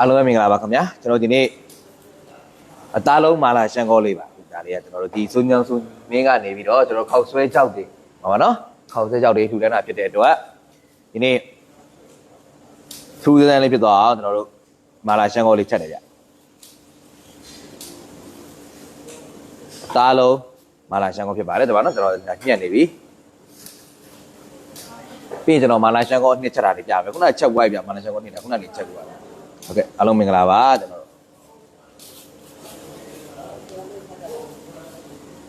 အားလုံးပဲမင်္ဂလာပါခင်ဗျာကျွန်တော်ဒီနေ့အသားလုံးမာလာရှန်ကောလေးပါဒါလေးကကျွန်တော်တို့ဒီစုံညောင်စုမင်းကနေပြီးတော့ကျွန်တော်ခောက်ဆွဲကြောက်တွေပါပါနော်ခောက်ဆွဲကြောက်တွေထူထမ်းတာဖြစ်တဲ့အတွက်ဒီနေ့ထူးဆန်းလေးဖြစ်သွားအောင်ကျွန်တော်တို့မာလာရှန်ကောလေးချက်တယ်ဗျအသားလုံးမာလာရှန်ကောဖြစ်ပါတယ်ဒါပါနော်ကျွန်တော်ညှက်နေပြီပြီးရင်ကျွန်တော်မာလာရှန်ကောနှစ်ချက်တာလေးပြမယ်ခုနကချက်ဝိုက်ပြမာလာရှန်ကောနှစ်တာခုနကလေးချက်ပြပါမယ် ဟုတ်ကဲ့အားလုံးမင်္ဂလာပါကျွန်တော်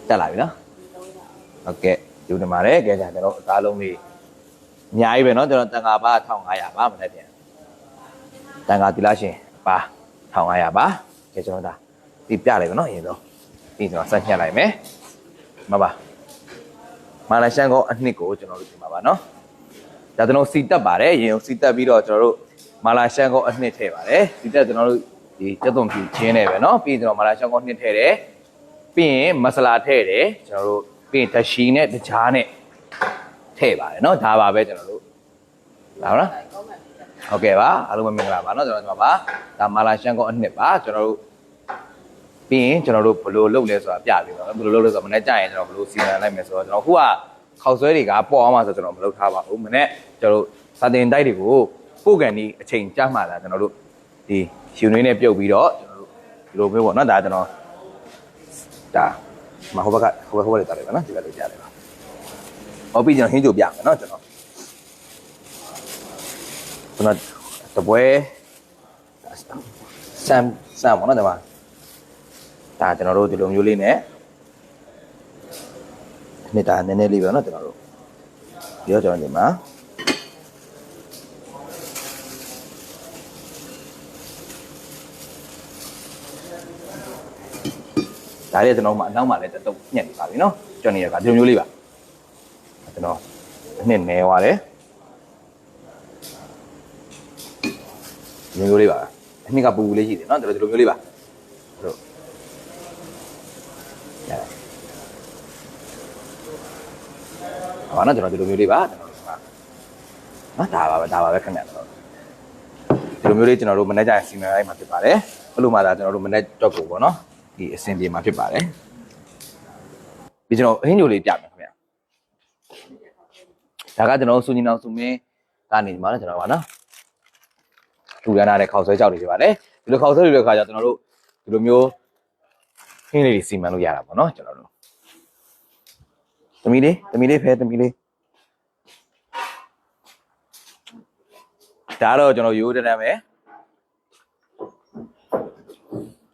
တက်လာပြီနော်ဟုတ်ကဲ့ယူနေပါတယ်ကဲကြကျွန်တော်အသားလုံးလေးအများကြီးပဲနော်ကျွန်တော်တန်ခါပါ1500ပါမနေ့ပြန်တန်ခါဒီလားရှင်ပါ1500ပါကဲကျွန်တော်ဒါဒီပြလိုက်ပါနော်အရင်ဆုံးဒီကျွန်တော်ဆက်ညှက်လိုက်မယ်မပါမာလာရှန်ကောအနှစ်ကိုကျွန်တော်တို့ပြင်ပါပါနော်ဒါကျွန်တော်စီတက်ပါတယ်ရင်စီတက်ပြီးတော့ကျွန်တော်တို့ မာလာရှန်ကောအနှစ်ထည့်ပါတယ်ဒီတက်ကျွန်တော်တို့ဒီကြက်သွန်ဖြူချင်းနေပဲเนาะပြီးရင်ကျွန်တော်မာလာရှန်ကောနှစ်ထည့်တယ်ပြီးရင်မဆလာထည့်တယ်ကျွန်တော်တို့ပြီးရင်တရှီနဲ့တကြားနဲ့ထည့်ပါတယ်เนาะဒါပါပဲကျွန်တော်တို့လာပါနော်ဟုတ်ကဲ့ပါအားလုံးပဲမင်္ဂလာပါเนาะကျွန်တော်ဒီမှာပါဒါမာလာရှန်ကောအနှစ်ပါကျွန်တော်တို့ပြီးရင်ကျွန်တော်တို့ဘယ်လိုလုပ်လဲဆိုတာပြပြီးတော့ဘယ်လိုလုပ်လဲဆိုတော့မနေ့ကျရင်ကျွန်တော်ဘယ်လိုစီမံလိုက်မယ်ဆိုတော့ကျွန်တော်ခုကခောက်ဆွဲတွေကပေါ်အောင်မှာဆိုကျွန်တော်မလုပ်ထားပါဘူးမနေ့ကျွန်တော်တို့စာတင်တိုက်တွေကို ပို့ကန်ဒီအချိန်ကြာမှလာကျွန်တော်တို့ဒီယူနွေးနဲ့ပြုတ်ပြီးတော့ကျွန်တော်တို့ဒီလိုပဲပေါ့နော်ဒါကျွန်တော်ဒါမဟုတ်ဘက်ကဟိုဘက်ဟိုဘက်လေးတားလိုက်ပါနော်ဒီဘက်လေးကြားလိုက်ပါဟောပြီးကျွန်တော်ဟင်းကြိုပြမယ်နော်ကျွန်တော်ကျွန်တော်တပွဲဆမ်ဆမ်ပေါ့နော်ဒီမှာဒါကျွန်တော်တို့ဒီလိုမျိုးလေးနဲ့နှစ်တာနည်းနည်းလေးပဲနော်ကျွန်တော်တို့ပြီးတော့ကျွန်တော်ဒီမှာ ဒါလေးကျွန်တော်မှအနောက်မှလည်းတုတ်ညက်နေပါပြီနော်ကျွန်တော်ရကဒီလိုမျိုးလေးပါကျွန်တော်အနှစ်နဲသွားတယ်ဒီလိုမျိုးလေးပါအနှစ်ကပူပူလေးရှိတယ်နော်ဒီလိုဒီလိုမျိုးလေးပါတို့ရတယ်ဟောနော်ကျွန်တော်ဒီလိုမျိုးလေးပါကျွန်တော်ဒီမှာနော်ဒါပါပဲဒါပါပဲခင်ဗျာတော့ဒီလိုမျိုးလေးကျွန်တော်တို့မနေ့ကျရင်စီမံလိုက်မှာဖြစ်ပါတယ်ဘလို့မှသာကျွန်တော်တို့မနေ့တော့ကိုပေါ့နော် ဒီအဆင်ပြေမှာဖြစ်ပါတယ်ပြီးကျွန်တော်အဟင်းညိုလေးပြမယ်ခင်ဗျာဒါကကျွန်တော်စူညီနောင်စူမင်းကနေဒီမှာလည်းကျွန်တော်ပါနော်ထူရမ်းထားတဲ့ခေါက်ဆွဲကြောက်တွေဖြစ်ပါတယ်ဒီလိုခေါက်ဆွဲတွေတဲ့ခါကျကျွန်တော်တို့ဒီလိုမျိုးဟင်းလေးတွေစီမံလို့ရတာပေါ့နော်ကျွန်တော်တို့သမီးလေးသမီးလေးဖဲသမီးလေးဒါတော့ကျွန်တော်ရိုးတန်းတန်းပဲ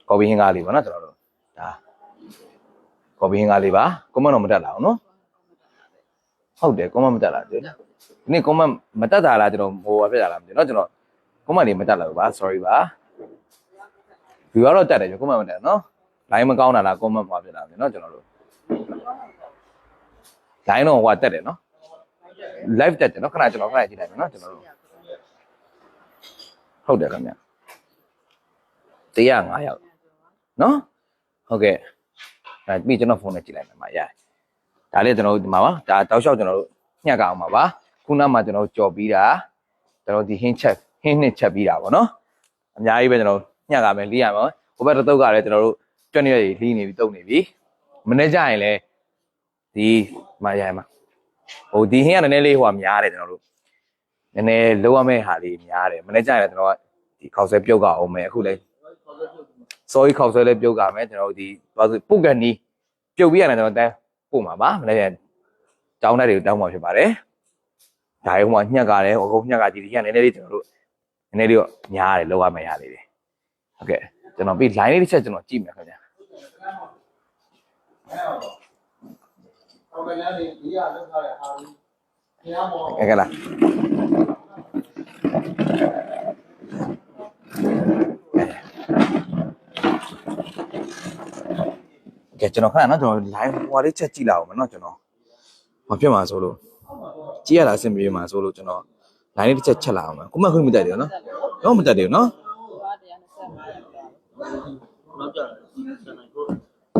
ကော်ပီဟင်းကားလေးပေါ့နော်ကျွန်တော်တို့ဒါ ကော်ပီဟင်းကားလေးပါကွန်မန့်တော့မတက်လာအောင်နော်ဟုတ်တယ်ကွန်မန့်မတက်လာတယ်ဒီနေ့ကွန်မန့်မတက်တာလားကျွန်တော်ဟိုဘာဖြစ်တာလားမသိဘူးเนาะကျွန်တော်ကွန်မန့်လေးမတက်လာဘူးပါ sorry ပါဒီကတော့တက်တယ်ကျွန်တော်ကွန်မန့်မတက်နော် line မကောင်းတာလားကွန်မန့်မှာဖြစ်တာမသိเนาะကျွန်တော်တို့ line တော့ဟိုကတက်တယ်နော် live တက်တယ်နော်ခဏကျွန်တော်ခဏကြည့်လိုက်မယ်နော်ကျွန်တော်တို့ဟုတ်တယ်ခင်ဗျ105ရောက်နော်ဟုတ်ကဲ့ အဲပြီးကျွန်တော်ဖုန်းနဲ့ကြည့်လိုက်မယ်မှာရတယ်ဒါလေးကျွန်တော်တို့ဒီမှာပါဒါတောက်လျှောက်ကျွန်တော်တို့ညှက်ကအောင်ပါပါခုနကမှကျွန်တော်တို့ကြော်ပြီးတာကျွန်တော်ဒီဟင်းချက်ဟင်းနှစ်ချက်ပြီးတာပေါ့နော်အများကြီးပဲကျွန်တော်ညှက်ကမယ်လီးရမယ်ဟိုဘက်တစ်တုပ်ကလည်းကျွန်တော်တို့ကြွနေရည်လီးနေပြီတုပ်နေပြီမနေ့ကျရင်လည်းဒီမှာရရမှာဟိုဒီဟင်းကနည်းနည်းလေးဟိုကများတယ်ကျွန်တော်တို့နည်းနည်းလုံးဝမဲ့ဟာလေးများတယ်မနေ့ကျရင်လည်းကျွန်တော်ကဒီခေါက်ဆွဲပြုတ်ကအောင်မယ်အခုလည်း စောကြီးခောက်ဆွဲလဲပြုတ်ကမယ်ကျွန်တော်တို့ဒီဘာလို့ပုတ်ကန်နီးပြုတ်ပြီးရတယ်ကျွန်တော်တန်းပို့မှာပါမနေ့ကကျောင်းထဲတွေကိုတောင်းမှာဖြစ်ပါတယ်ဒါရုံမှာညှက်ကားတယ်ဟိုကုန်းညှက်ကကြည့်ဒီကနည်းနည်းလေးကျွန်တော်တို့နည်းနည်းလေးတော့ညားတယ်လောက်ရမယ်ရလေးတွေဟုတ်ကဲ့ကျွန်တော်ပြီး line လေးတစ်ချက်ကျွန်တော်ကြည့်မယ်ခင်ဗျာဟောကလည်းဒီရလောက်ထားတဲ့အားကြီးဘုရားမောကဲကဲလား ကျွန်တော်ခဏနော်ကျွန်တော် live ဟွာလေးချက်ကြည့်လာအောင်မယ်နော်ကျွန်တော်မဖြစ်မှာဆိုလို့ကြည့်ရတာအဆင်ပြေမှာဆိုလို့ကျွန်တော် live လေးတစ်ချက်ချက်လာအောင်မယ်ကိုမခွင့်မတက်တယ်နော်တော့မတက်တယ်နော်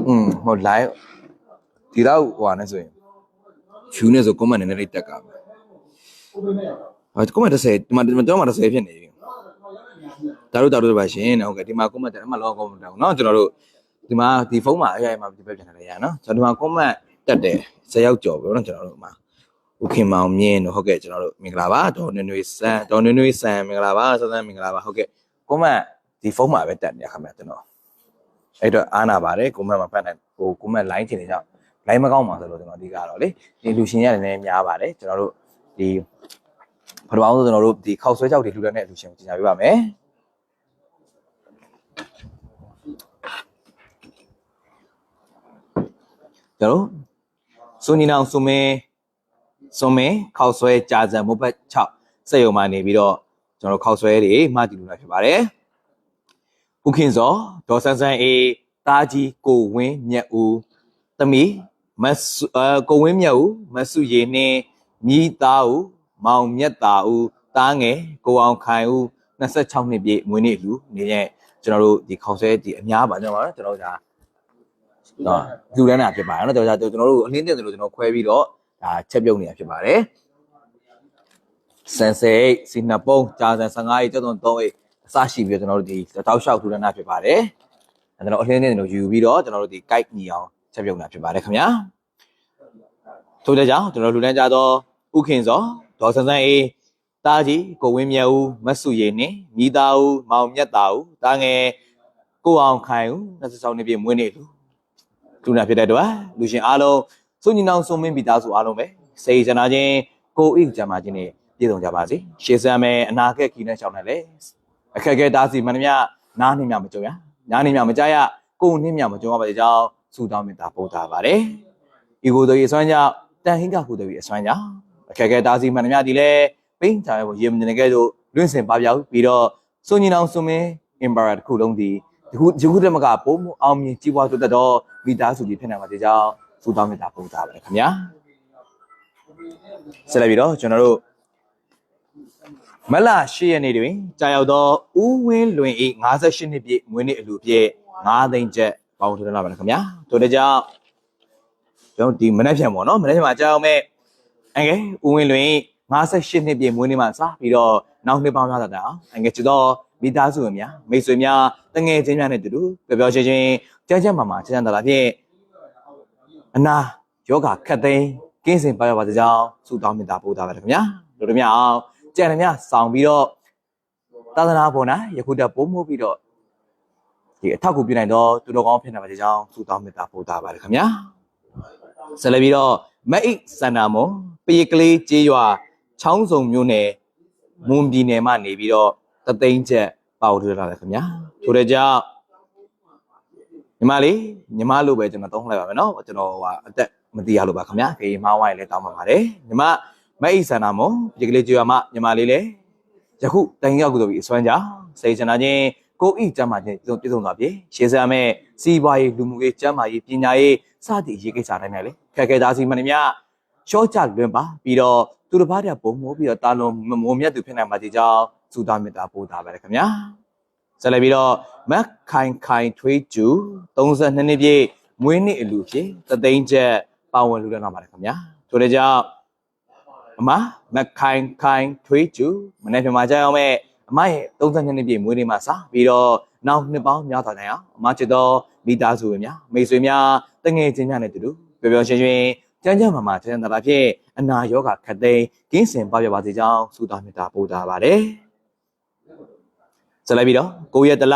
อืมဟို live ဒီတော့ဟွာနဲ့ဆိုရင် view နဲ့ဆို comment နဲ့လေးတက်ကပါဟာ comment 30ဒီမှာတော့မှ30ဖြစ်နေပြီဒါတို့ဒါတို့ပါရှင်ဟုတ်ကဲ့ဒီမှာ comment တက်အမှလော comment တက်နော်ကျွန်တော်တို့ ဒီမှာဒီဖုန်းမှာ AI မှာဒီဘက်ပြန်လာရရနော်ကျွန်တော်ဒီမှာ comment တက်တယ်ဇယောက်ကျော်ပဲနော်ကျွန်တော်တို့မှာဥခင်မောင်မြင်းတို့ဟုတ်ကဲ့ကျွန်တော်တို့မင်္ဂလာပါဒေါ်နွေနွေဆန်းဒေါ်နွေနွေဆန်းမင်္ဂလာပါဆန်းဆန်းမင်္ဂလာပါဟုတ်ကဲ့ comment ဒီဖုန်းမှာပဲတက်နေရခင်ဗျကျွန်တော်အဲ့တော့အားနာပါတယ် comment မှာဖတ်နိုင်ဟို comment line ချင်နေကြလိုင်းမကောင်းပါဆိုလို့ကျွန်တော်ဒီကတော့လေဒီလူရှင်ရတယ်နည်းများပါတယ်ကျွန်တော်တို့ဒီပထမဆုံးကျွန်တော်တို့ဒီခောက်ဆွဲကြောက်တွေလှူတဲ့လူရှင်ကိုကြင်ညာပေးပါမယ် တော်စွန်နီနောင်စွန်မဲစွန်မဲခောက်ဆွဲကြာစံမုတ်ဘတ်6စက်ရုံမှာနေပြီးတော့ကျွန်တော်ခောက်ဆွဲတွေမှတည်လူလာဖြစ်ပါတယ်ဥခင်စောဒေါ်ဆန်းဆန်းအေးတာကြီးကိုဝင်းမြတ်ဦးသမီးမဆုအကိုဝင်းမြတ်ဦးမဆုရည်နှင်းမိသားဦးမောင်မြတ်တာဦးတားငယ်ကိုအောင်ခိုင်ဦး26နှစ်ပြည့်မွေးနေ့လူနေရဲ့ကျွန်တော်တို့ဒီခောက်ဆွဲဒီအများပါကျွန်တော်တို့ကျွန်တော်တို့ဒါ နော်လူတန်းတာဖြစ်ပါတယ်နော်ကျွန်တော်ကျွန်တော်တို့အလင်းတင်တယ်လို့ကျွန်တော်ခွဲပြီးတော့ဒါချက်ပြုတ်နေတာဖြစ်ပါတယ်စန်စေးစီနပုံဂျာဆန်15ရေကျောက်သွန်3ရေအစရှိပြီးတော့ကျွန်တော်တို့ဒီတောက်လျှောက်လူတန်းတာဖြစ်ပါတယ်အဲကျွန်တော်အလင်းတင်တယ်လို့ယူပြီးတော့ကျွန်တော်တို့ဒီ guide ညီအောင်ချက်ပြုတ်နေတာဖြစ်ပါတယ်ခင်ဗျာထို့တဲ့ကြောင့်ကျွန်တော်လူတန်းကြတော့ဥခင်စောဒေါ်ဆန်းဆန်းအေးတာကြီးကိုဝင်းမြတ်ဦးမတ်စုရည်နှင့်မိသားဦးမောင်မြတ်တာဦးတာငယ်ကိုအောင်ခိုင်ဦး26နှစ်ပြည့်မွေးနေ့လူ လူနာဖြစ်တဲ့အတွက်လူရှင်အားလုံးစုညီနောင်စုံမင်းမိသားစုအားလုံးပဲစိတ်ကျနာခြင်းကိုယ်အိမ်ကြမှာခြင်းနဲ့ပြည့်စုံကြပါစေရှေးစမ်းမယ်အနာဂတ်ခီးနဲ့ရှောင်းနေလေအခက်အခဲတားစီမနှမြနားနှမြမကြုံရနားနှမြမကြရကိုယ်နှမြမကြုံရပါစေကြောင်းဆုတောင်းမေတ္တာပို့တာပါတယ်ဤကိုယ်တို့၏အစွမ်းကြောင့်တန်ဟင်းကကိုယ်တို့၏အစွမ်းကြောင့်အခက်အခဲတားစီမနှမြဒီလေပိန်းထားဖို့ရေမနေကဲ့သို့လွင့်စင်ပါပြောက်ပြီးတော့စုညီနောင်စုံမင်း Emperor တစ်ခုလုံးဒီ ဒီခုဒီခုတည်းမကပုံမအောင်မြင်ကြီးပွားတိုးတက်တော့မိသားစုကြီးဖြစ်နေပါသေးကြောင်းဆုတောင်းမေတ္တာပို့တာပါတယ်ခင်ဗျာဆက်လက်ပြီးတော့ကျွန်တော်တို့မလ10ရက်နေ့တွင်ကြာရောက်သောဦးဝင်းလွင်၏58နှစ်ပြည့်မွေးနေ့အလူပြည့်9သိန်းကျပ်ပေါင်းထူလာပါမယ်ခင်ဗျာတို့တကြောင်ကျွန်တော်ဒီမနေ့ပြန်ပေါ့နော်မနေ့ပြန်မှာကြာအောင်မဲ့အငယ်ဦးဝင်းလွင်58နှစ်ပြည့်မွေးနေ့မှာစပြီးတော့နောက်နှစ်ပေါင်းများတာအောင်အငယ်ချစ်တော် မိသားစုဝင်များမိတ်ဆွေများတငယ်ချင်းများနဲ့တူတူပျော်ပျော်ရွှင်ရွှင်ကြမ်းကြမ်းမာမာချမ်းချမ်းသာသာဖြင့်အနာယောဂခတ်သိမ်းကင်းစင်ပါရပါစေကြောင်းဆုတောင်းမေတ္တာပို့တာပါခင်ဗျာတို့တို့များအောင်ကြံရမြဆောင်ပြီးတော့သာသနာပေါ်၌ယခုတည်းပို့မှုပြီးတော့ဒီအထောက်အကူပြုနိုင်တော့သူတော်ကောင်းဖြစ်နေပါစေကြောင်းဆုတောင်းမေတ္တာပို့တာပါခင်ဗျာဆက်လက်ပြီးတော့မအိတ်စန္နာမွန်ပရိကလေးကျေးရွာချောင်းစုံမြို့နယ်မွန်ပြည်နယ်မှနေပြီးတော့ တသိန်းချက်ပေါထူလာတယ်ခင်ဗျာထို့တဲ့ကြောင့်ညီမလေးညီမလို့ပဲကျွန်တော်တောင်းလိုက်ပါမယ်နော်ကျွန်တော်ဟာအသက်မသိရလို့ပါခင်ဗျာခေမှားဝိုင်းလည်းတောင်းပါပါတယ်ညီမမအိတ်စန္နာမွန်ပရိကလေးကျေးရွာမှညီမလေးလည်းယခုတိုင်ရောက်ကူတော်ပြီးအစွမ်းကြောင့်စိတ်ချနာခြင်းကိုယ့်ဤကျမ်းမာခြင်းပြည့်စုံသွားပြီရှင်းစရမယ့်စီးပွားရေးလူမှုရေးကျမ်းမာရေးပညာရေးစသည့်အရေးကိစ္စတိုင်းနဲ့လေခက်ခဲသားစီမနှမြရှော့ချလွင်ပါပြီးတော့သူတစ်ပါးတည်းပုံမိုးပြီးတော့တာလုံးမုံမြတ်သူဖြစ်နိုင်ပါသေးကြောင်း စုသားမေတ္တာပို့တာပဲခင်ဗျာဆက်လက်ပြီးတော့မက်ခိုင်ခိုင်ထွေးကျူ32နှစ်ပြည့်မွေးနေ့အလူဖြစ်သသိန်းချက်ပါဝင်လူရနာပါတယ်ခင်ဗျာဆိုတဲ့ကြောင့်အမမက်ခိုင်ခိုင်ထွေးကျူမနေ့ပြန်มาကြအောင်မဲ့အမရဲ့32နှစ်ပြည့်မွေးနေ့မှာစပြီးတော့နောက်နှစ်ပေါင်းများစွာတိုင်အောင်အမချစ်တော်မိသားစုဝင်များမိတ်ဆွေများတငယ်ချင်းများနဲ့တူတူပျော်ပျော်ရွှင်ရွှင်ကြမ်းကြမ်းမာမာချမ်းသာသာဖြင့်အနာရောဂါခတ်သိမ်းကင်းစင်ပါပြပါစေကြောင်းဆုတောင်းမေတ္တာပို့တာပါတယ် ဆက်လိုက်ပြီးတော့9ရက်တလ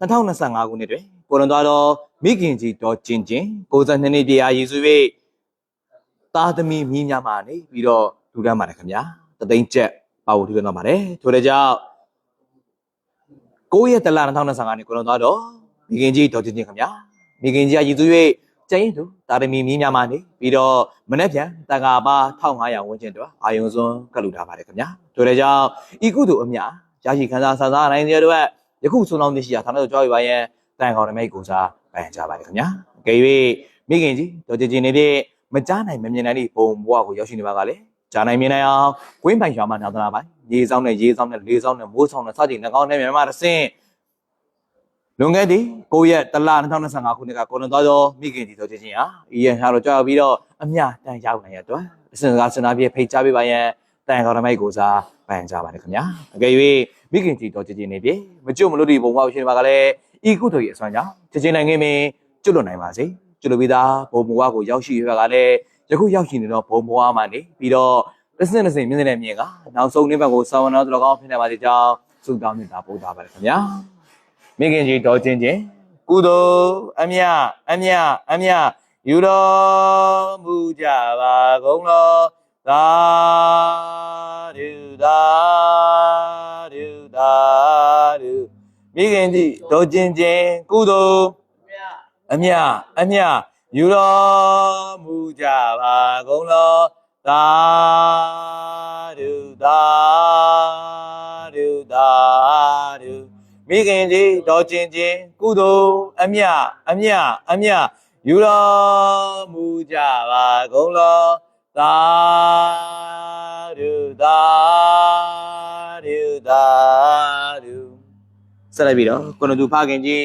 2025ခုနှစ်တွင်ကိုလွန်သွားသောမိခင်ကြီးတော်ကျင်ကျင်62နှစ်ပြည့်အားရည်စု၍သားသမီးမိများမှနေပြီးတော့လူတန်းပါတယ်ခင်ဗျာတသိန်းကျက်ပါဖို့ထူထောင်ပါတယ်ထို့တဲ့ကြောင့်9ရက်တလ2025နှစ်ကိုလွန်သွားတော့မိခင်ကြီးတော်ကျင်ကျင်ခင်ဗျာမိခင်ကြီးအားရည်စု၍ကျင်းသူတာရမီမြင်းများမှနေပြီးတော့မနေ့ပြန်တန်ခါပါ1500ဝန်းကျင်တော့အာယုံစွန်းကလူထားပါတယ်ခင်ဗျာတို့တဲ့ကြောင့်ဤကုသိုလ်အမြ ရရှိခံစားဆန်းစားနိုင်တဲ့အတွက်ယခုဆုံးအောင်သိရှိရာဌာနတော်ကြောက်ရပါရဲ့တန်ခေါင်ရမိတ်ကိုစားပန်ကြပါတယ်ခင်ဗျာအကယ်၍မိခင်ကြီးတော်ကြည်ကြည်နေဖြင့်မကြားနိုင်မမြင်နိုင်သည့်ဘုံဘဝကိုရောက်ရှိနေပါကလေကြားနိုင်မြင်နိုင်အောင်ကွင်းပိုင်ရွာမှာနာသနာပိုင်ရေဆောင်နဲ့ရေဆောင်နဲ့လေဆောင်နဲ့မိုးဆောင်နဲ့စသဖြင့်နှကောင်းနဲ့မြန်မာတစ်ဆင့်လွန်ခဲ့သည့်9ရက်တလ2025ခုနှစ်ကကိုလွန်သွားသောမိခင်ကြီးတော်ချင်းချင်းဟာဤရန်ဟာတော့ကြောက်ပြီးတော့အမြတန်ရောက်နိုင်ရတော့အစဉ်ကစင်နာပြဖိတ်ကြားပေးပါရန်တန်ခေါ်ရမိုက်ကိုစားပန်ကြပါတယ်ခင်ဗျာအကယ်၍ မိခင်ကြီးတော်ကြည်ကြည်နေပြီမကြုံမလို့ဒီဘုံဘဝရှင်ပါကလည်းဤကုသိုလ်ရဲ့အစွမ်းကြောင့်ကြည်ကြည်နိုင်ခင်မင်းကျွတ်လွတ်နိုင်ပါစေကျွတ်လွတ်ပြီးသားဘုံဘဝကိုရောက်ရှိရပါကလည်းယခုရောက်ရှိနေတော့ဘုံဘဝမှာနေပြီးတော့တစ်စင်းတစ်စင်းမြင်တဲ့မြင်ကနောက်ဆုံးနေ့ဘက်ကိုဆောင်းတော်တော်ကောင်းဖြစ်နေပါစေကြောင်းဆုတောင်းမြတ်တာပို့တာပါခင်ဗျာမိခင်ကြီးတော်ချင်းချင်းကုသိုလ်အမြအမြအမြယူတော်မူကြပါကုန်လောသာဓုသာ ဓုသာဓုမိခင်ကြီးတော်ချင်းချင်းကုသိုလ်အမြအမြယူတော်မူကြပါကုန်လောသာဓုသာဓုသာဓုမိခင်ကြီးတော်ချင်းချင်းကုသိုလ်အမြအမြအမြယူတော်မူကြပါကုန်လောသာဓုသာ ဓုသာဓုဆက်လိုက်ပြီးတော့ကိုနတူဖခင်ကြီး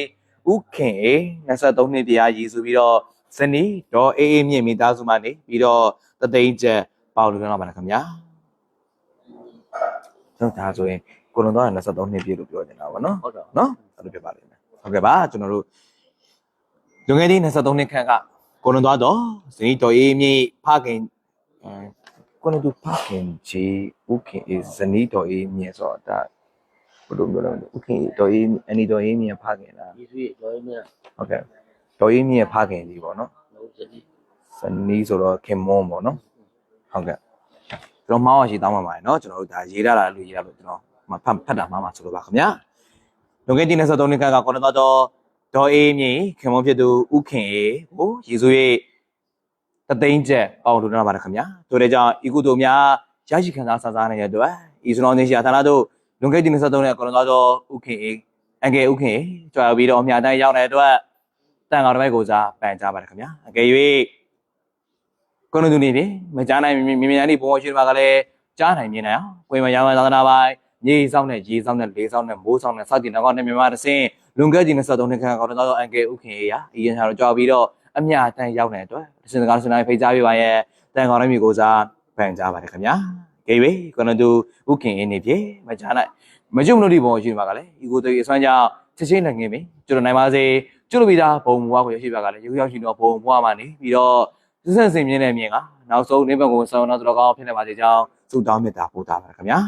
ဥခင်အေ23နှစ်တရားရည်ဆိုပြီးတော့ဇနီးဒေါ်အေးအေးမြင့်မိသားစုမှနေပြီးတော့တသိန်းကျက်ပေါလို့ပြောတော့ပါလားခင်ဗျာကျွန်တော်ဒါဆိုရင်ကိုလွန်တော့23နှစ်ပြည့်လို့ပြောနေတာပါနော်ဟုတ်တော့နော်အဲ့လိုဖြစ်ပါလိမ့်မယ်ဟုတ်ကဲ့ပါကျွန်တော်တို့လွန်ခဲ့တဲ့23နှစ်ခန့်ကကိုလွန်သွားတော့ဇနီးဒေါ်အေးမြင့်ဖခင်အဲ ကိုလွန်သူဖခင်ကြီးဥခင်အေးဇနီးဒေါ်အေးမြင့်ဆိုတော့ဒါဘယ်လိုပြောလဲဥခင်ဒေါ်အေးအနီဒေါ်အေးမြင့်ဖခင်လားဒီဆွေကျော်ရင်းနဲ့ဟုတ်ကဲ့ဒေါ်အေးမြင့်ဖခင်ကြီးပေါ့နော်လုံးစတိဇနီးဆိုတော့ခင်မွန်းပေါ့နော်ဟုတ်ကဲ့ကျွန်တော်မောင်းရရှိတောင်းပါပါတယ်နော်ကျွန်တော်တို့ဒါရေးရတာလို့ရေးရလို့ကျွန်တော်မဖတ်ဖတ်တာမှမှဆိုလို့ပါခင်ဗျာလွန်ခဲ့တဲ့23နှစ်ခန့်ကကိုရတော်တော်ဒေါ်အေးမြင့်ခင်မွန်းဖြစ်သူဥခင်အေးကိုရေဆို၍ တသိန်းကျက်ပေါအောင်လုပ်တော့ပါတယ်ခင်ဗျာတို့တဲ့ကြောင့်ဤကုသိုလ်များရရှိခံစားစားစားနေတဲ့အတွက်ဤစနောင်းနေရှာဌာနတို့လွန်ခဲ့တဲ့23နှစ်ကိုရတော်ဥခင်အေးအငယ်ဥခင်အေးကြွားပြီးတော့အမြတိုင်းရောက်တဲ့အတွက်တန်ကောင်တစ်ပိုက်ကိုစားပန်ကြပါတယ်ခင်ဗျာအကယ်၍ကိုနုသူနေပြီမကြားနိုင်မြင်မြင်များနေဘုံရှိမှာကလည်းကြားနိုင်မြင်နိုင်အောင်ကိုယ်မရောင်းသာသနာပိုင်းမြေဆောင်နဲ့ရေဆောင်နဲ့လေဆောင်နဲ့မိုးဆောင်နဲ့စသည်နောက်ကနေမြန်မာတစ်စင်းလွန်ခဲ့ခြင်း23နှစ်ခန့်ကတော့တော့အန်ကယ်ဥခင်ရအရင်ဟာတော့ကြောက်ပြီးတော့ အမြတန်ရောက်နေတဲ့အတွက်တစ်စင်စကားစနေဖိတ်ကြားပြပါရဲ့တန်ကောင်ရမြေကိုစားဖန်ကြားပါတယ်ခင်ဗျာကဲပြီကိုနုသူဥခင်နေပြီမကြားနိုင်မကြုံလို့ဒီဘုံရှိမှာကလည်းဤကိုတွေအစွမ်းကြောင့်ချက်ချင်းနိုင်ငင်းပြီကျွတ်နိုင်ပါစေကျွတ်လို့ပြီးသားဘုံဘွားကိုရရှိပါကလည်းရုပ်ရောက်ရှိတော့ဘုံဘွားမှာနေပြီးတော့စစစင်မြင်းတဲ့မြင်ကနောက်ဆုံးနေဘက်ကိုဆောင်းတော့တော်ကောင်းဖြစ်နေပါစေကြောင်းဆုတောင်းမေတ္တာပို့တာပါခင်ဗျာ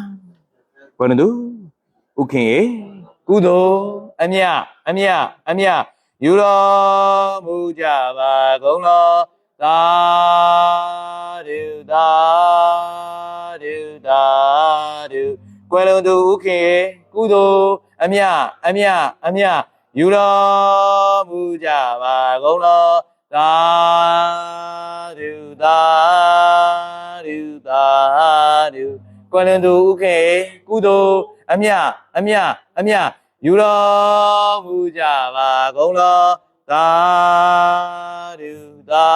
ဘယ်နှသူဥခင်ရေကုသိုလ်အမြအမြအမြ ယူတော်မူကြပါကုန်လောသာဓုသာဓုသာဓုကွယ်လုံးသူဥခင်ရေကုသိုလ်အမြအမြအမြယူတော်မူကြပါကုန်လောသာဓုသာဓုသာဓုကွယ်လင်သူဥခေကုသိုလ်အမြအမြအမြ ယူတော်မူကြပါကုန်လောသာဓုသာ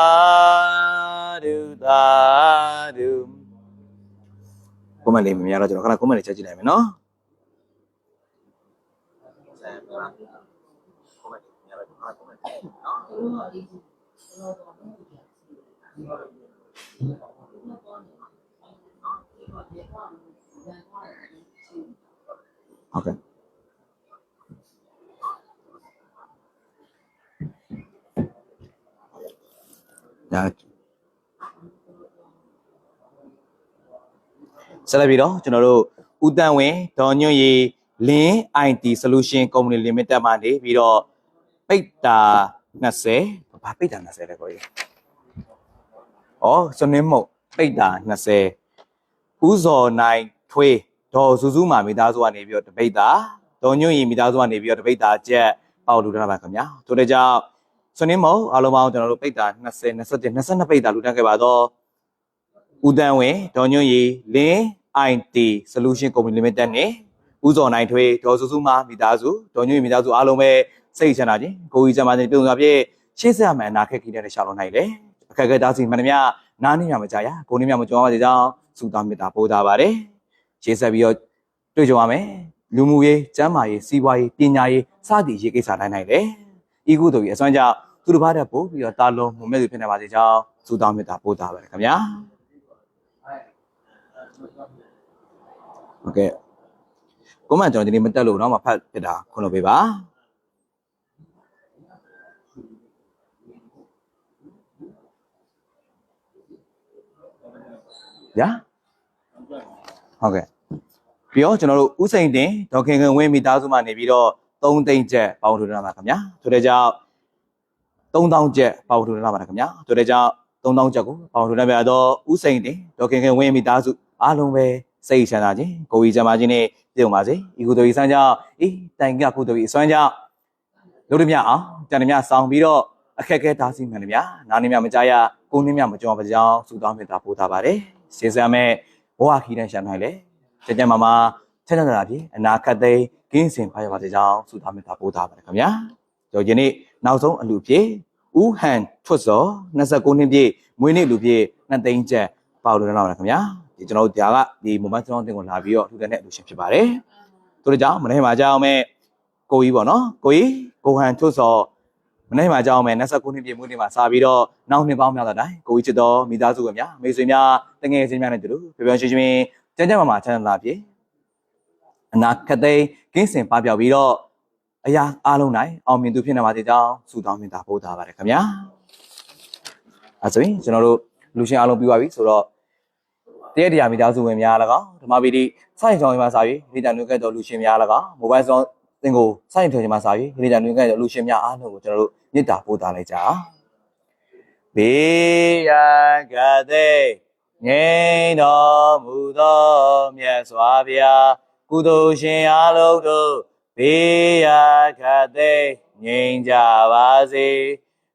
ဓုသာဓုကိုမလေးမများတော့ကျွန်တော်ခဏကိုမလေးချက်ကြည့်လိုက်မယ်နော်ဟုတ်ကဲ့ ဒါဆက်လက်ပြီးတော့ကျွန်တော်တို့ဦးတန်ဝင်းဒေါ်ညွန့်ရီလင်း IT Solution Company Limited မှာနေပြီးတော့ပိတ်တာ20ဘာပိတ်တာ20လဲကိုကြီးဩစနင်းမုတ်ပိတ်တာ20ဦးဇော်နိုင်ထွေးဒေါ်စုစုမာမိသားစုကနေပြီးတော့တပိတ်တာဒေါ်ညွန့်ရီမိသားစုကနေပြီးတော့တပိတ်တာကျက်ပေါက်လူထားပါခင်ဗျာတို့တဲ့ကြောင့် စနင်းမုတ်အားလုံးပေါင်းကျွန်တော်တို့ပိတ်တာ20 21 22ပိတ်တာလူတန်းခဲ့ပါတော့ဦးတန်းဝင်းဒေါ်ညွန့်ရီလင်း IT Solution Company Limited နဲ့ဦးစော်နိုင်ထွေးဒေါ်စုစုမမိသားစုဒေါ်ညွန့်ရီမိသားစုအားလုံးပဲစိတ်ချမ်းသာခြင်းကိုကြီးချမ်းသာခြင်းပြုံစွာဖြင့်ရှေ့ဆက်မှန်နာခက်ခိတဲ့ရှောင်းလုံးနိုင်လေအခက်အခဲတားစီမှန်သမျှနားနေမြမကြရကိုနေမြမကြုံရပါစေကြောင်းဆုတောင်းမေတ္တာပို့တာပါတယ်ရှေ့ဆက်ပြီးတော့တွေ့ကြပါမယ်လူမှုရေးကျန်းမာရေးစီးပွားရေးပညာရေးစသည်ရေးကိစ္စတိုင်းနိုင်လေ ဤကုသိုလ်ကြီးအစွမ်းကြောင့်သူတစ်ပါးတည်းပို့ပြီးတော့တာလုံးမှုမဲ့သူဖြစ်နေပါစေကြောင်းဆုတောင်းမေတ္တာပို့တာပါတယ်ခင်ဗျာ โอเค ကွန်မန့်ကျွန်တော်ဒီနေ့မတက်လို့တော့မဖတ်ဖြစ်တာခွင့်လို့ပေးပါညာဟုတ်ကဲ့ပြီးတော့ကျွန်တော်တို့ဥစိန်တင်ဒေါက်ခင်ခင်ဝင်းမိသားစုမှနေပြီးတော့ 3သိန်းကျပ်ပေါင်းထူထပ်ပါခင်ဗျာဆိုတဲ့ကြောင့်3000ကျပ်ပေါင်းထူထပ်ပါခင်ဗျာဆိုတဲ့ကြောင့်3000ကျပ်ကိုပေါင်းထူထပ်ပြတော့ဥစိန်တင်ဒေါက်ခင်ခင်ဝင်းမိသားစုအားလုံးပဲစိတ်ချမ်းသာခြင်းကိုယ်ကြီးချမ်းသာခြင်းနဲ့ပြုံပါစေဤကုသိုလ်ဤဆန်းကြောင့်ဤတိုင်ကကုသိုလ်ဤအစွမ်းကြောင့်လို့တည်းမြအောင်တန်တည်းမြဆောင်ပြီးတော့အခက်အခဲတားဆီးမှန်တယ်ဗျာနားနေမြမကြရကိုယ်နေမြမကြောပါကြောင်းစုတောင်းမေတ္တာပို့ထားပါတယ်စေစမ်းမဲ့ဘဝခီးတန်းရှမ်းနိုင်လေကြကြမမချမ်းသာတာဖြစ်အနာခတ်သိမ်း ကင်းစင်ဖာရပါစေကြောင်းစုတောင်းမေတ္တာပို့ထားပါတယ်ခင်ဗျာကျွန်တော်ယနေ့နောက်ဆုံးအလူဖြစ်ဦးဟန်ထွတ်စော29နှစ်ပြည့်မွေးနေ့လူဖြစ်2သိန်းကျပ်ပေါလို့လောက်ပါခင်ဗျာဒီကျွန်တော်တို့ဒါကဒီမိုဘိုင်းစတောင်းတင်ကိုလာပြီးတော့ထူတဲ့အလူရှင်ဖြစ်ပါတယ်တို့ကြောင့်မနေ့မှာကြောင်းမဲ့ကိုကြီးပေါ့နော်ကိုကြီးကိုဟန်ထွတ်စောမနေ့မှကြောင်းမယ်29နှစ်ပြည့်မှုနေ့မှာစာပြီးတော့နောက်နှစ်ပေါင်းများစွာတိုင်းကိုကြီးချစ်တော်မိသားစုကများမိတ်ဆွေများတငယ်ချင်းများနဲ့တူတူပြောပြောရှင်းရှင်းကြမ်းကြမ်းမာမာချမ်းသာပြေအနာခတ်သိမ်း ကင်းစင်ပပျောက်ပြီးတော့အရာအားလုံးတိုင်းအောင်မြင်သူဖြစ်နေပါစေကြောင်းဆုတောင်းမြင်တာပို့ထားပါတယ်ခင်ဗျာအဲဆိုရင်ကျွန်တော်တို့လူရှင်အားလုံးပြီးပါပြီဆိုတော့တရက်တရားမိသားစုဝင်များ၎င်းဓမ္မပီတိစိုက်ဆောင်ရမှာစာပြီးမိသားစုကဲ့တော်လူရှင်များ၎င်းမိုဘိုင်းဆောင်သင်ကိုစိုက်ထွင်ချင်မှာစာပြီးမိသားစုကဲ့တော်လူရှင်များအားလုံးကိုကျွန်တော်တို့မေတ္တာပို့ထားလိုက်ကြအောင်ဘေးရန်ကတဲ့ငြိမ်းတော်မူသောမြတ်စွာဘုရား ကုသိုလ်ရှင်အားလုံးတို့ဘေးရန်ကတဲ့ငြိမ်းကြပါစေ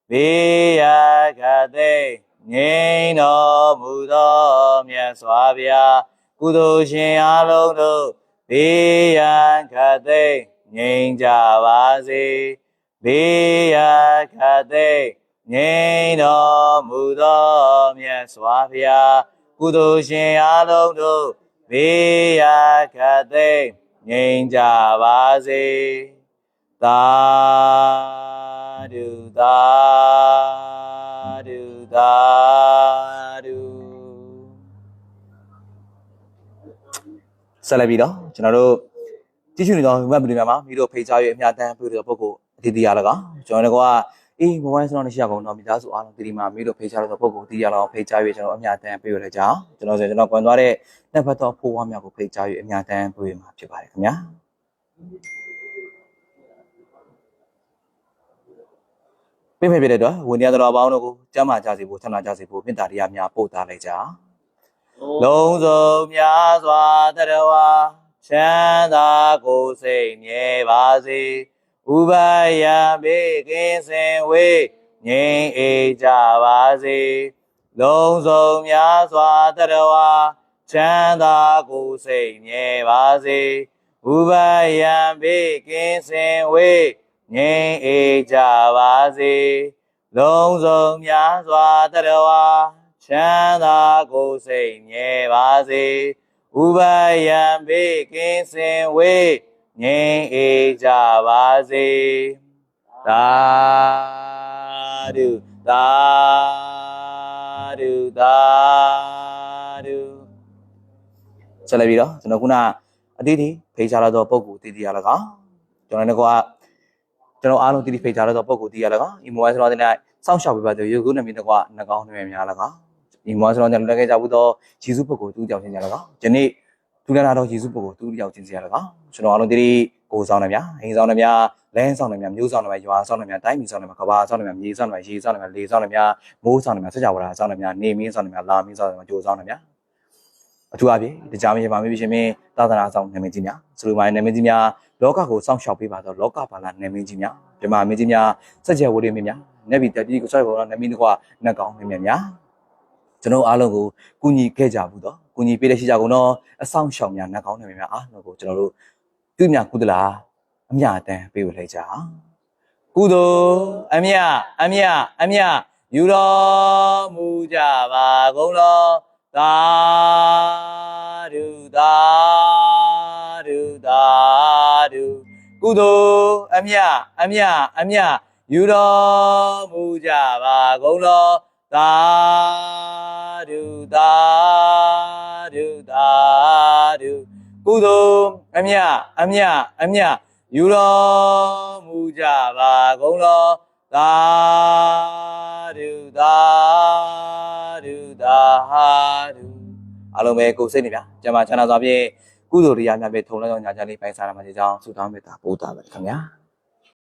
ဘေးရန်ကတဲ့ငြိမ်းတော်မူသောမြတ်စွာဘုရားကုသိုလ်ရှင်အားလုံးတို့ဘေးရန်ကတဲ့ငြိမ်းကြပါစေဘေးရန်ကတဲ့ငြိမ်းတော်မူသောမြတ်စွာဘုရားကုသိုလ်ရှင်အားလုံးတို့ ဘေးရန်ကတဲ့ငြိမ်းကြပါစေသာဓုသာဓုသာဓုဆက်လက်ပြီးတော့ကျွန်တော်တို့ကြည့်ရှုနေတော့ဝက်ဗီဒီယိုမှာမိတို့ဖေးချ၍အမြတ်တမ်းပြုတဲ့ပုဂ္ဂိုလ်အတီးတီးရလကောင်ကျွန်တော်တို့က အေးမိုဘိုင်းစတော့ရှိရကောင်တော့မိသားစုအားလုံးဒီဒီမှာမိတို့ဖေးချလို့တဲ့ပုဂ္ဂိုလ်တီးရလောက်ဖေးချ၍ကျွန်တော်အမြတ်တမ်းပြုရတဲ့ကြောင်းကျွန်တော်ဆိုကျွန်တော်ကွန်သွားတဲ့နှစ်ဖက်တော့ဖိုးဝါမြောက်ကိုဖေးချ၍အမြတ်တမ်းပြုရမှာဖြစ်ပါတယ်ခင်ဗျာပြည့်ပြည့်ပြတဲ့တော့ဝန်တရားတော်ပေါင်းတို့ကိုကျမ်းမာကြစေဖို့ဆန္ဒကြစေဖို့မေတ္တာတရားများပို့သားလိုက်ကြအောင်လုံးစုံများစွာတရဝါချမ်းသာကိုယ်စိတ်မြဲပါစေ ဥပယံဘေကင်းစင်ဝေးငြိမ်အေးကြပါစေလုံးစုံများစွာတရဝါချမ်းသာကိုယ်စိတ်မြဲပါစေဥပယံဘေကင်းစင်ဝေးငြိမ်အေးကြပါစေလုံးစုံများစွာတရဝါချမ်းသာကိုယ်စိတ်မြဲပါစေဥပယံဘေကင်းစင်ဝေး ငြိမ်အေးကြပါစေသာဓုသာဓုသာဓုဆက်လက်ပြီးတော့ကျွန်တော်ခုနအတိအထိဖေးချလာတော့ပုံကူတည်တည်ရလကောင်ကျွန်တော်လည်းကကျွန်တော်အားလုံးတည်တည်ဖေးချလာတော့ပုံကူတည်ရလကောင်ဒီမိုဘိုင်းစတော့တဲ့၌စောင့်ရှောက်ပေးပါသေးရုပ်ကုန်းနဲ့မြင်တော့နှကောင်းနေများလကောင်ဒီမောစလောကျွန်တော်လည်းခဲ့ကြဘူးတော့ယေရှုပုဂ္ဂိုလ်တူကြောင်ချင်းကြရတော့ယနေ့ ဒုလနာတော်ယေရှုပုဂ္ဂိုလ်တူကြောင်ချင်းကြရတော့ကျွန်တော်အားလုံးဒီကိုဆောင်နေများအိမ်ဆောင်နေများလမ်းဆောင်နေများမျိုးဆောင်နေများရွာဆောင်နေများတိုင်းပြည်ဆောင်နေများကဘာဆောင်နေများမြေဆောင်နေများရေဆောင်နေများလေဆောင်နေများမိုးဆောင်နေများစကြဝဠာဆောင်နေများနေမင်းဆောင်နေများလာမင်းဆောင်နေများကြိုဆောင်နေများအထူးအဖြင့်တရားမင်းပါမင်းရှင်မင်းသာသနာဆောင်နေမင်းကြီးများဆိုလိုပါနေမင်းကြီးများလောကကိုစောင့်ရှောက်ပေးပါတော့လောကပါလာနေမင်းကြီးများမြမမင်းကြီးများစကြဝဠာမင်းများနေပြည်တော်ဒီကိုဆောက်ပေါ်တော့နေမင်းတကွနှက်ကောင်းမင်းများကျွန်တော်အားလုံးကိုကူညီခဲ့ကြဘူးတော့ ကူညီပေးတဲ့ရှိကြကုန်တော့အဆောင်ရှောင်များနှက်ကောင်းနေများအားလုံးကိုကျွန်တော်တို့ပြုမြကုသလာအမြတမ်းပေးဝလိုက်ကြအောင်ကုသိုလ်အမြအမြအမြယူတော်မူကြပါကုန်လောသာဓုသာဓုသာဓုကုသိုလ်အမြအမြအမြယူတော်မူကြပါကုန်လောသာ ဓုသာဓုသာဓုကုသိုလ်အမြအမြအမြယူတော်မူကြပါကုန်လောသာဓုသာဓုသာဓုအားလုံးပဲကိုယ်စိတ်နေဗျာကျမ်းမာချမ်းသာစွာဖြင့်ကုသိုလ်တရားများပဲထုံလုံးကြောင့်ညာချမ်းလေးပိုင်စားရမှာဒီကြောင်းဆုတောင်းမေတ္တာပို့တာပဲခင်ဗျာ